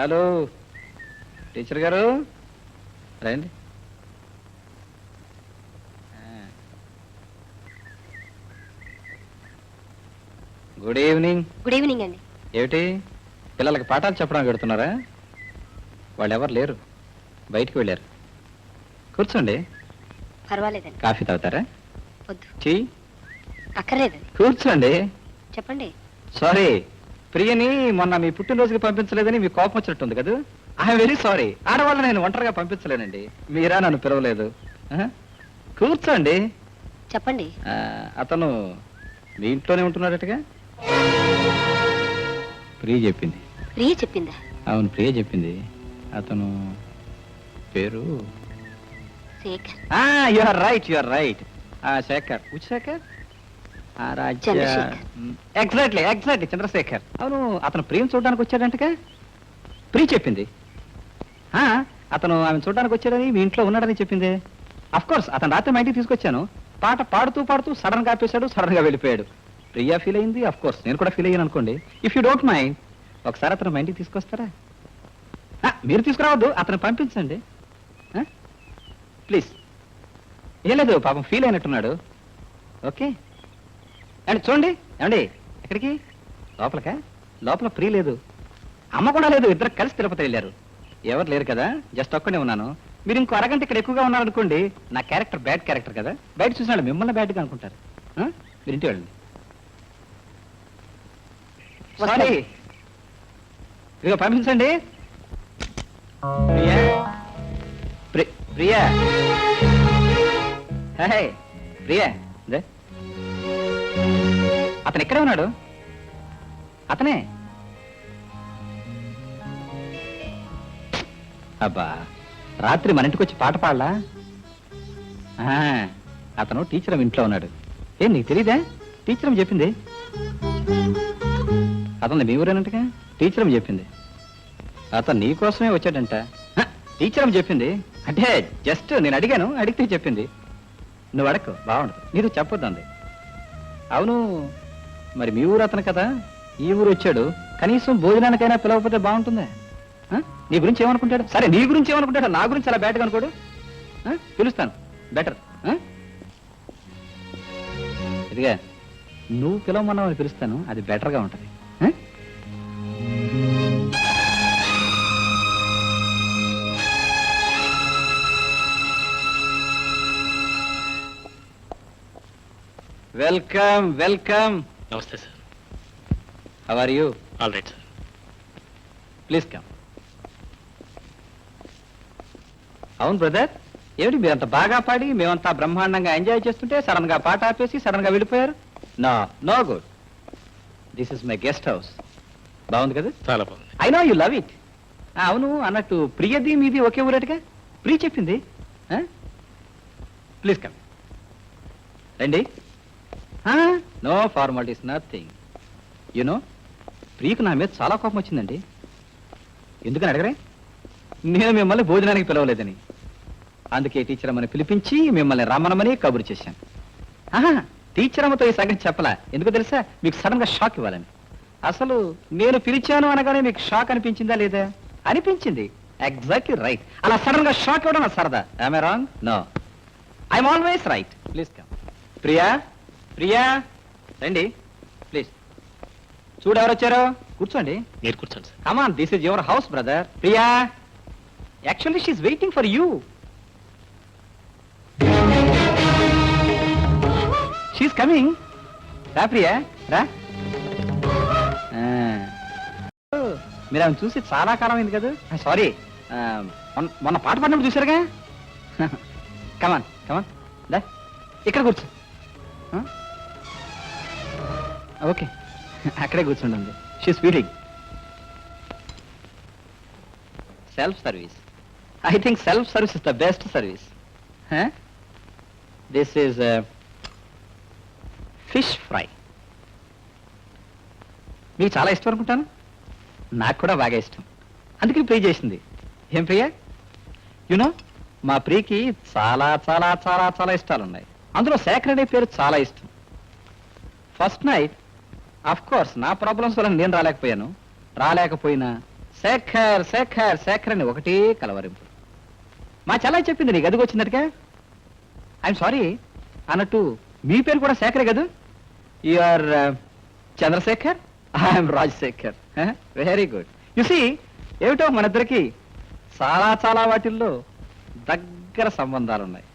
Hello teacher గారు? రండి. Good evening. Good evening అండి. ఏమిటి? పిల్లలకి పాఠాలు చెప్పడానికి పెడుతున్నారా వాళ్ళు ఎవరు లేరు. బయటికి వెళ్ళారు. కూర్చోండి. పర్వాలేదండి. కాఫీ తాగుతారా? వద్దు. టీ? అక్కర్లేదండి. కూర్చోండి. చెప్పండి. సారీ. ప్రియని మొన్న మీ పుట్టినరోజుకి పంపించలేదని మీ కోపం వచ్చినట్టుంది కదా? I'm very sorry. ఆడవాళ్ళని నేను ఒంటరిగా పంపించలేనండి. మీరా నన్ను పిలవలేదు. ఆ? కూర్చోండి. చెప్పండి. ఆ, అతను మీ ఇంట్లోనే ఉంటున్నాడటగా? ప్రియ చెప్పింది. ప్రియ చెప్పిందా? అవును ప్రియ చెప్పింది. అతను పేరు? Shekhar. You are right you are right Shekhar. ఉచ్ శేఖర్. Exactly exactly Chandrasekhar. అవును అతను ప్రియం చూడడానికి వచ్చాడంటగా? ప్రియ చెప్పింది. ఆ, అతను ఆమె చూడడానికి వచ్చాడని మీ ఇంట్లో ఉన్నాడని చెప్పింది. అఫ్ కోర్స్ అతను రాత్రి మా ఇంటికి తీసుకొచ్చాను. పాట పాడుతూ పాడుతూ సడన్గా ఆపేశాడు సడన్గా వెళ్ళిపోయాడు. ప్రియా ఫీల్ అయింది అఫ్ కోర్స్ నేను కూడా ఫీల్ అయ్యాను అనుకోండి ఇఫ్ యూ డోంట్ మైండ్ ఒకసారి అతను మా ఇంటికి తీసుకొస్తారా? మీరు తీసుకురావద్దు అతను పంపించండి. ప్లీజ్ ఏం లేదు పాపం ఫీల్ అయినట్టున్నాడు. ఓకే అండి చూడండి. ఏమండి ఎక్కడికి? లోపలకా? లోపల ఫ్రీ లేదు. అమ్మ కూడా లేదు ఇద్దరు కలిసి తిరుపతి వెళ్ళారు. ఎవరు లేరు కదా? జస్ట్ ఒక్కడే ఉన్నాను. మీరు ఇంకో అరగంట ఇక్కడ ఎక్కువగా ఉన్నారనుకోండి నా క్యారెక్టర్ బ్యాడ్ క్యారెక్టర్ కదా? బయట చూసినాడు మిమ్మల్ని బ్యాడ్గా అనుకుంటారు? మీరు ఇంటి వెళ్ళండి. సారీ. ఇదిగో పంపించండి ప్రియా. ప్రి- ప్రియా. ప్రియా. అతను ఎక్కడే ఉన్నాడు? అతనే? అబ్బా రాత్రి మన ఇంటికి వచ్చి పాట పాడలా? ఆ, అతను టీచర్ అమ్మ ఇంట్లో ఉన్నాడు. ఏం నీకు తెలీదా? టీచర్ చెప్పింది? అతను మీ ఊరేనంటగా? టీచర్ అమ్మ చెప్పింది. అతను నీ కోసమే వచ్చాడంట. టీచర్ అమ్మ చెప్పింది? అంటే జస్ట్ నేను అడిగాను అడిగితే చెప్పింది. నువ్వు అడకు బాగుండదు. నీకు చెప్పొద్దు అంది. అవును మరి మీ ఊరు అతను కదా? ఈ ఊరు వచ్చాడు. కనీసం భోజనానికైనా పిలవకపోతే బాగుంటుందా. ఆ? నీ గురించి ఏమనుకుంటాడు? సరే నీ గురించి ఏమనుకుంటాడు? నా గురించి అలా బ్యాట్గా అనుకోడు? ఆ? పిలుస్తాను. బెటర్ ఇదిగా నువ్వు పిలవమన్నావు పిలుస్తాను. అది బెటర్గా ఉంటుంది. వెల్కమ్ వెల్కమ్ నమస్తే sir how are you all right sir please come అవును బ్రదర్ ఏమిటి మీరంత బాగా పాడి మేమంతా బ్రహ్మాండంగా ఎంజాయ్ చేస్తుంటే సడన్గా పాట ఆపేసి సడన్గా వెళ్ళిపోయారు? No no good this is my guest house బాగుంది కదా? చాలా బాగుంది. I know you love it అవును అన్నట్టు ప్రియది మీది ఒకే ఊరటుగా? ప్రియ చెప్పింది ప్లీజ్ కమ్ రండి. No formalities nothing you know ప్రియకు నా మీద చాలా కోపం వచ్చిందండి. ఎందుకని అడగరే? నేను మిమ్మల్ని భోజనానికి పిలవలేదని. అందుకే టీచర్ అమ్మని పిలిపించి మిమ్మల్ని రమ్మనమని కబురు చేశాను. ఆహా. టీచర్ అమ్మతో ఈ సంగతి చెప్పలా? ఎందుకు తెలుసా? మీకు సడన్గా షాక్ ఇవ్వాలని. అసలు నేను పిలిచాను అనగానే మీకు షాక్ అనిపించిందా లేదా? అనిపించింది. ఎగ్జాక్ట్లీ రైట్ అలా సడన్గా షాక్ ఇవ్వడం సరదా. I wrong no I'm always right please come Priya? Priya రండి ప్లీజ్. చూడు ఎవరు వచ్చారో కూర్చోండి. మీరు కూర్చోండి sir. Come on this is your house brother Priya actually she's waiting for you she's coming రా ప్రియా రా. మీరు ఆమె చూసి చాలా కాలం అయింది కదా? సారీ మొన్న పాట పాడినప్పుడు చూసారుగా కమాన్ కమాన్ దా ఇక్కడ కూర్చో. ఓకే. అక్కడే కూర్చుండండి she's feeling self service I think self service is the best service this is fish fry మీకు చాలా ఇష్టం అనుకుంటాను? నాకు కూడా బాగా ఇష్టం. అందుకే ప్రియ చేసింది. ఏం ప్రియ? యునో మా ప్రియకి చాలా చాలా చాలా చాలా ఇష్టాలు ఉన్నాయి అందులో శేఖర్ అనే పేరు చాలా ఇష్టం. ఫస్ట్ నైట్ అఫ్ కోర్స్ నా ప్రాబ్లమ్స్ వల్ల నేను రాలేకపోయాను. రాలేకపోయినా శేఖర్ శేఖర్ శేఖర్ అని ఒకటే కలవరింపు. మా చెల్లాయి చెప్పింది నీకు గదికి వచ్చిందటగా ఐఎమ్ సారీ అన్నట్టు మీ పేరు కూడా శేఖరే కదా? Are uh, Chandrashekhar? I'm Rajashekhar. Very good you see ఏమిటో మన ఇద్దరికి చాలా చాలా వాటిల్లో దగ్గర సంబంధాలు ఉన్నాయి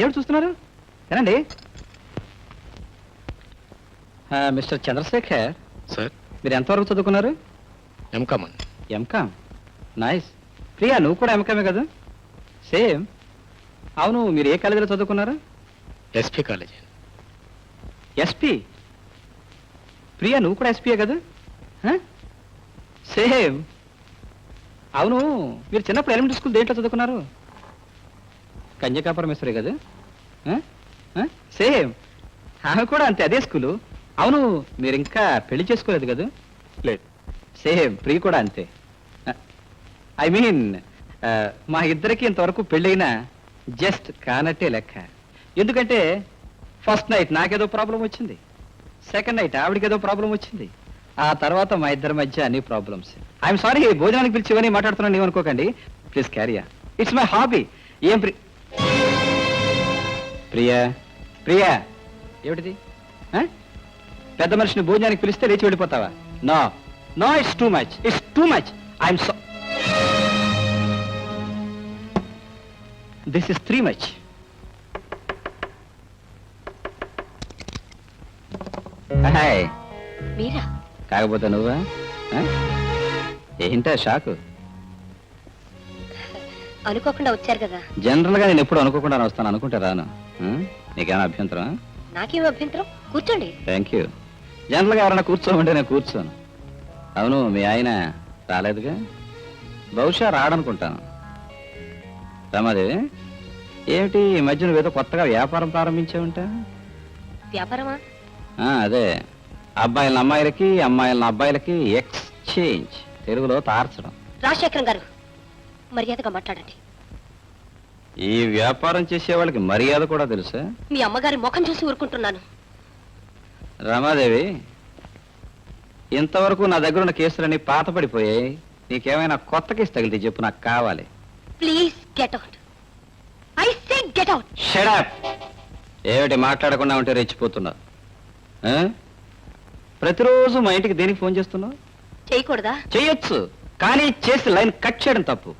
ఏమిటి చూస్తున్నారు? తినండి. మిస్టర్ చంద్రశేఖర్. సార్. మీరు ఎంతవరకు చదువుకున్నారు? ఎంకామ్ అండి. ఎంకామ్ నైస్ ప్రియా నువ్వు కూడా ఎంకామే కదా? సేమ్ అవును మీరు ఏ కాలేజీలో చదువుకున్నారు? ఎస్పీ కాలేజ్ ఎస్పీ ప్రియా నువ్వు కూడా ఎస్పీయే కదా? సేమ్ అవును మీరు చిన్నప్పుడు ఎలిమెంటరీ స్కూల్ దేంట్లో చదువుకున్నారు? కన్యకాపురమేశ్వరి కదా? సేమ్ ఆమె కూడా అంతే అదే స్కూలు అవును మీరు ఇంకా పెళ్ళి చేసుకోలేదు కదా? లేదు. సేమ్ ప్రియ కూడా అంతే. ఐ మీన్ మా ఇద్దరికి ఇంతవరకు పెళ్ళైనా జస్ట్ కానట్టే లెక్క. ఎందుకంటే ఫస్ట్ నైట్ నాకేదో ప్రాబ్లం వచ్చింది. సెకండ్ నైట్ ఆవిడకి ఏదో ప్రాబ్లం వచ్చింది. ఆ తర్వాత మా ఇద్దరి మధ్య అన్ని ప్రాబ్లమ్స్. ఐఎమ్ సారీ భోజనానికి పిలిచి ఇవన్నీ మాట్లాడుతున్నాను ఏమనుకోకండి ప్లీజ్ క్యారియా ఇట్స్ మై హాబీ ఏం ప్రి? ప్రియా ప్రియా. ఏమిటిది? పెద్ద మనిషిని భోజనానికి పిలిస్తే లేచి వెళ్ళిపోతావా? No no it's too much it's too much I'm so this is three much hi మీరా? కాకపోతే నువ్వా? ఏంటా షాకు? అనుకోకుండా వచ్చారు కదా. జనరల్గా నేను ఎప్పుడు అనుకోకుండా వస్తాను. అనుకుంటే రాను. ఆ? నీకేమైనా అభ్యంతరం నాకేం అభ్యంతరం? కూర్చోండి. థ్యాంక్ యూ జనరల్గా ఎవరైనా కూర్చోమంటే నేను కూర్చోను. అవును మీ ఆయన రాలేదుగా? బహుశా రాడనుకుంటాను. రమాదేవి ఏమిటి ఈ మధ్య నువ్వేదో కొత్తగా వ్యాపారం ప్రారంభించావుంటా? వ్యాపారమా? అదే. అబ్బాయిల అమ్మాయిలకి అమ్మాయిల అబ్బాయిలకి ఎక్స్చేంజ్. తెలుగులో తార్చడం. రాజశేఖరం గారు మర్యాదగా మాట్లాడండి. ఈ వ్యాపారం చేసే వాళ్ళకి మర్యాద కూడా తెలుసా? మీ అమ్మగారి ముఖం చూసి ఊరుకుంటున్నాను. రమాదేవి ఇంతవరకు నా దగ్గర ఉన్న కేసులన్నీ పాతపడిపోయాయి. నీకేమైనా కొత్త కేసు తగిలితే చెప్పు నాకు కావాలి. Please get out I say get out shut up ఏమిటి మాట్లాడకుండా ఉంటే రెచ్చిపోతున్నావు? ఆ? ప్రతిరోజు మా ఇంటికి దేనికి ఫోన్ చేస్తున్నావు? చేయకూడదా? చెయ్యొచ్చు కానీ చేసి లైన్ కట్ చేయడం తప్పు.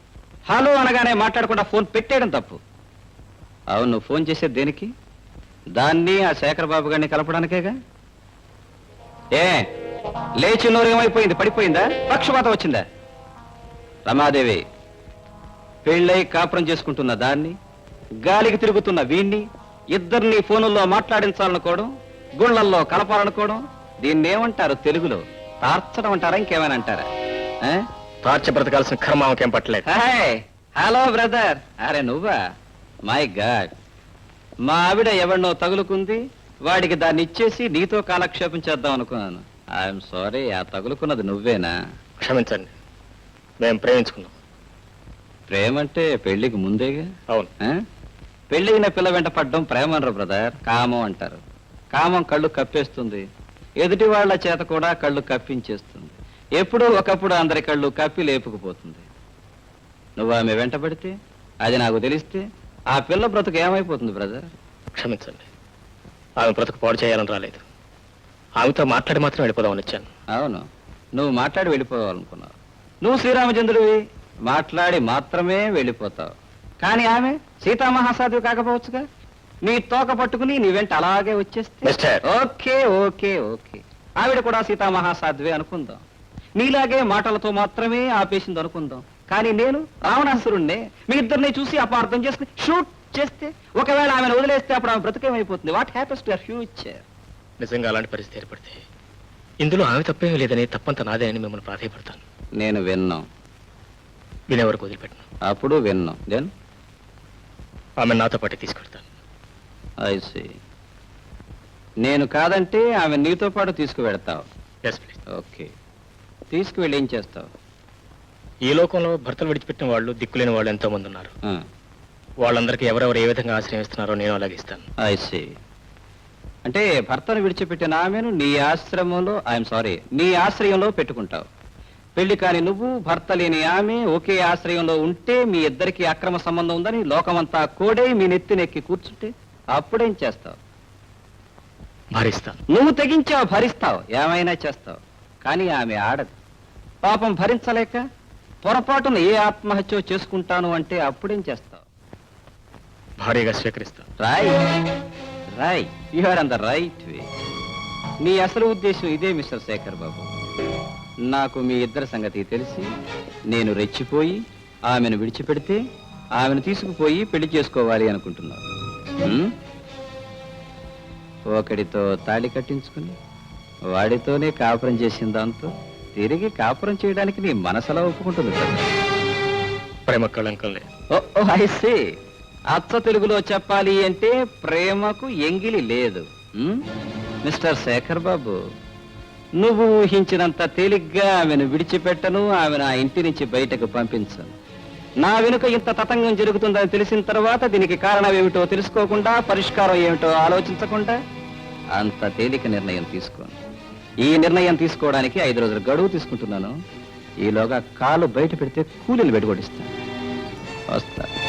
హలో అనగానే మాట్లాడకుండా ఫోన్ పెట్టేయడం తప్పు. అవును నువ్వు ఫోన్ చేసేది దేనికి? దాన్ని ఆ శేఖర్ బాబు గారిని కలపడానికేగా? ఏ లేచి నోరు ఏమైపోయింది పడిపోయిందా? పక్షపాతం వచ్చిందా? రమాదేవి పెళ్ళై కాపురం చేసుకుంటున్న దాన్ని గాలికి తిరుగుతున్న వీణ్ణి ఇద్దరిని ఫోనుల్లో మాట్లాడించాలనుకోవడం గుళ్ళల్లో కలపాలనుకోవడం దీన్ని ఏమంటారు తెలుగులో? తార్చడం అంటారా ఇంకేమైనా అంటారా? ఆ? టార్చ బ్రతకాల్సిన కర్మ పట్టలేదు. Hello brother. అరే నువ్వా? మై గాడ్ మా ఆవిడ ఎవరినో తగులుకుంది వాడికి దాన్ని ఇచ్చేసి నీతో కాలక్షేపం చేద్దాం అనుకున్నాను. ఐఎమ్ సారీ ఆ తగులుకున్నది నువ్వేనా? క్షమించండి. మేము ప్రేమించుకున్నాం. ప్రేమంటే పెళ్ళికి ముందేగా? అవును. ఆ? పెళ్ళైన పిల్ల వెంట పడ్డం ప్రేమ అనరు బ్రదర్. కామం అంటారు. కామం కళ్ళు కప్పేస్తుంది. ఎదుటి వాళ్ళ చేత కూడా కళ్ళు కప్పించేస్తుంది. ఎప్పుడో ఒకప్పుడు అందరి కళ్ళు కప్పి లేపుకుపోతుంది. నువ్వు ఆమె వెంట పడితే? అది నాకు తెలిస్తే ఆ పిల్ల బ్రతుకు ఏమైపోతుంది బ్రదర్? క్షమించండి. ఆమె బ్రతుకు పాడు చేయాలని రాలేదు. ఆమెతో మాట్లాడి మాత్రం వెళ్ళిపోదామని వచ్చాను. అవును. నువ్వు మాట్లాడి వెళ్ళిపోవాలనుకున్నావు. నువ్వు శ్రీరామచంద్రుడివి. మాట్లాడి మాత్రమే వెళ్ళిపోతావు. కానీ ఆమె సీతామహాసాధువు కాకపోవచ్చుగా. నీ తోక పట్టుకుని నీ వెంట అలాగే వచ్చేస్తే మిస్టర్. Okay okay okay. ఆవిడ కూడా సీతామహాసాధ్వే అనుకుందాం. నీలాగే మాటలతో మాత్రమే ఆపేసింది అనుకుందాం కానీ నేను రావణాసురుణ్ణే. మీ ఇద్దరిని చూసి అపార్థం చేసుకుని షూట్ చేస్తే ఒకవేళ ఆమెను వదిలేస్తే అప్పుడు ఆమె బ్రతికేమైపోతుంది. What happens to your future నిజంగా అలాంటి పరిస్థితి ఏర్పడితే ఇందులో ఆమె తప్పేమీ లేదని తప్పంత నాదే అని మిమ్మల్ని ప్రాధాయపడతాను. నేను విన్నాం. వినే వరకు వదిలిపెట్టను. అప్పుడు విన్నాం. దెన్ ఆమె నాతో పాటు తీసుకెళ్తాను. ఐ సీ నేను కాదంటే ఆమె నీతో పాటు తీసుకువెడతావు. ఎస్ ప్లీజ్ ఓకే తీసుకువెళ్ళి ఏం చేస్తావు? ఈ లోకంలో భర్తలు విడిచిపెట్టిన వాళ్ళు దిక్కులేని వాళ్ళు ఎంతో మంది ఉన్నారు. ఆ, వాళ్ళందరికీ ఎవరెవరు ఏ విధంగా ఆశ్రయిస్తున్నారో నేను అలాగే ఇస్తాను. ఐ సీ అంటే భర్తను విడిచిపెట్టిన ఆమెను నీ ఆశ్రమంలో ఐఎమ్ సారీ నీ ఆశ్రయంలో పెట్టుకుంటావు. పెళ్ళి కాని నువ్వు భర్త లేని ఆమె ఒకే ఆశ్రయంలో ఉంటే మీ ఇద్దరికి అక్రమ సంబంధం ఉందని లోకమంతా కోడే మీ నెత్తినెక్కి కూర్చుంటే అప్పుడేం చేస్తావు? భరిస్తాను. నువ్వు తెగించావు భరిస్తావు ఏమైనా చేస్తావు. కానీ ఆమె ఆడదు. పాపం భరించలేక పొరపాటున ఏ ఆత్మహత్య చేసుకుంటాను అంటే అప్పుడేం చేస్తావు? భారీగా స్వీకరిస్తాను Roy Roy you are on the right way నీ అసలు ఉద్దేశం ఇదే మిస్టర్ శేఖర్ బాబు. నాకు మీ ఇద్దరి సంగతి తెలిసి నేను రెచ్చిపోయి ఆమెను విడిచిపెడితే ఆమెను తీసుకుపోయి పెళ్ళి చేసుకోవాలి అనుకుంటున్నాను హ్మ్? ఒకడితో తాళి కట్టించుకుని వాడితోనే కాపురం చేసిన దాంతో తిరిగి కాపురం చేయడానికి నీ మనసులా ఒప్పుకుంటుంది కదా. ప్రేమ కళంకం లేదు ఓ ఓ ఐ సే అచ్చ తెలుగులో చెప్పాలి అంటే ప్రేమకు ఎంగిలి లేదు. మిస్టర్ శేఖర్ బాబు నువ్వు ఊహించినంత తేలిగ్గా ఆమెను విడిచిపెట్టను ఆమె నా ఇంటి నుంచి బయటకు పంపించను. నా వెనుక ఇంత తతంగం జరుగుతుందని తెలిసిన తర్వాత దీనికి కారణం ఏమిటో తెలుసుకోకుండా పరిష్కారం ఏమిటో ఆలోచించకుండా? అంత తేలిక నిర్ణయం తీసుకోను. ఈ నిర్ణయం తీసుకోవడానికి ఐదు రోజుల గడువు తీసుకుంటున్నాను. ఈలోగా కాలు బయట పెడితే కూలీలు వెడగొడిస్తాను. వస్తాను